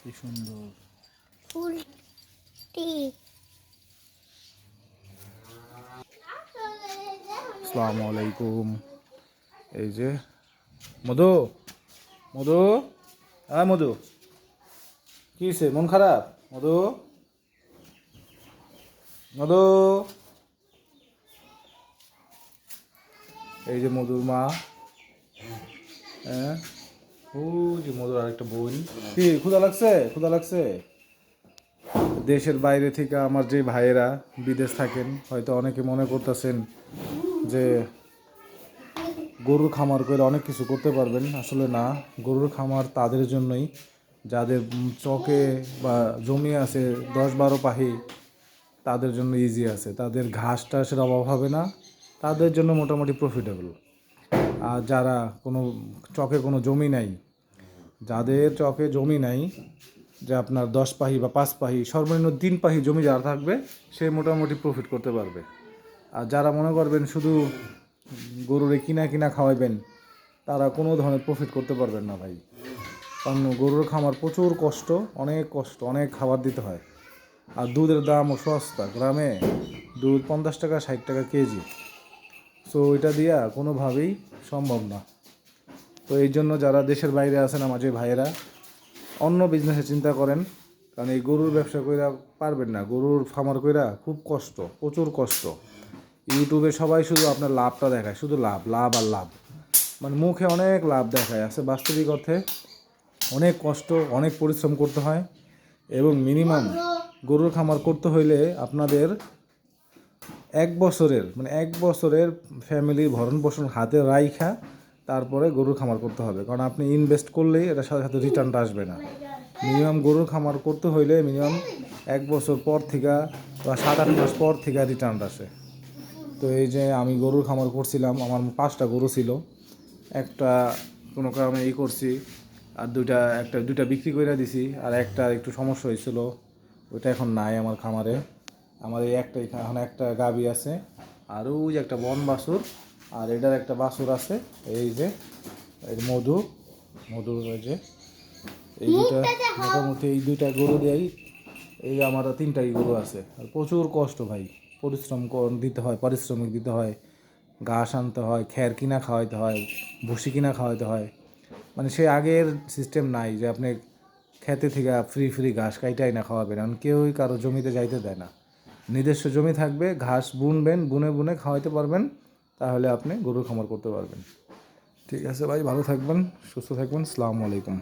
কি সুন্দর। ফুলটি। আসসালামু আলাইকুম। এই যে মধু মধু হ্যাঁ মধু। কি হয়েছে মন খারাপ? মধু মধু। এই যে মধুর মা হ্যাঁ? ও যে মধুর আরেকটা বোন কি, ক্ষুধা লাগছে? ক্ষুধা লাগছে? দেশের বাইরে থেকে আমার যে ভাইয়েরা বিদেশ থাকেন, হয়তো অনেকে মনে করতেছেন যে গরুর খামার করে অনেক কিছু করতে পারবেন। আসলে না, গরুর খামার তাদের জন্যই। যাদের চকে বা জমি আছে, দশ বারো পাহি, তাদের জন্য ইজি আছে। তাদের ঘাস টাসের অভাব হবে না। তাদের জন্য মোটামুটি প্রফিটেবল আর যারা কোনো, চকে কোনো জমি নাই যাদের চকে জমি নাই, যে আপনার দশ পাহি বা পাঁচ পাহি, সর্বনিম্ন তিন পাহি জমি যারা থাকবে, সে মোটামুটি প্রফিট করতে পারবে। আর যারা মনে করবেন শুধু গরুরে কিনা কিনা খাওয়াইবেন, তারা কোনো ধরনের প্রফিট করতে পারবেন না ভাই। কারণ গরুর খামার প্রচুর কষ্ট, অনেক কষ্ট, অনেক খাবার দিতে হয়। আর দুধের দামও সস্তা, গ্রামে দুধ পঞ্চাশ টাকা, ষাট টাকা কেজি। সো এটা দিয়া কোনোভাবেই সম্ভব না। তো এই জন্য যারা দেশের বাইরে আছেন আমার যে ভাইয়েরা, অন্য বিজনেসে চিন্তা করেন, কারণ এই গরুর ব্যবসা কইরা পারবেন না। গরুর ফার্মার কইরা খুব কষ্ট, প্রচুর কষ্ট। ইউটিউবে সবাই শুধু আপনার লাভটা দেখায়, শুধু লাভ লাভ আর লাভ। মানে মুখে অনেক লাভ দেখায়, আছে বাস্তবিক অর্থে অনেক কষ্ট, অনেক পরিশ্রম করতে হয় এবং মিনিমাম গরুর খামার করতে হইলে আপনাদের এক বছরের মানে এক বছরের ফ্যামিলির ভরণ পোষণ হাতে রাইখা তারপরে গরুর খামার করতে হবে। কারণ আপনি ইনভেস্ট করলেই এটা সাথে সাথে রিটার্নটা আসবে না। মিনিমাম গরুর খামার করতে হইলে মিনিমাম এক বছর পর থেকে বা সাত আট মাস পর থেকে রিটার্ন আসে। তো এই যে আমি গরুর খামার করছিলাম, আমার পাঁচটা গরু ছিল। একটা কোনো কারণে ই করছি, আর দুইটা, একটা, দুইটা বিক্রি করে দিছি, আর একটা একটু সমস্যা হয়েছিল। ওইটা এখন নাই আমার খামারে। আমার এই একটা এখানে একটা গাবি আছে, আর ওই যে একটা বন বাছুর আর এটার একটা বাছুর আছে এই যে এই মধু মধুর ওই যে এই দুইটা মোটামুটি এই দুইটা গরু দিয়েই এই আমার তিনটাই গরু আছে। আর প্রচুর কষ্ট ভাই পরিশ্রম দিতে হয় পারিশ্রমিক দিতে হয় ঘাস আনতে হয় খ্যার কিনা খাওয়াইতে হয় ভুসি কিনা খাওয়াইতে হয়। মানে সে আগের সিস্টেম নাই যে আপনি খেতে থেকে ফ্রি ফ্রি ঘাস কাইটাই না খাওয়াবেন কারণ কেউই কারও জমিতে যাইতে দেয় না। নিজস্ব জমি থাকবে ঘাস বুনবেন বুনে বুনে খাওয়াইতে পারবেন তাহলে আপনি গরুর খামার করতে পারবেন। ঠিক আছে ভাই, ভালো থাকবেন, সুস্থ থাকবেন, সালামু আলাইকুম।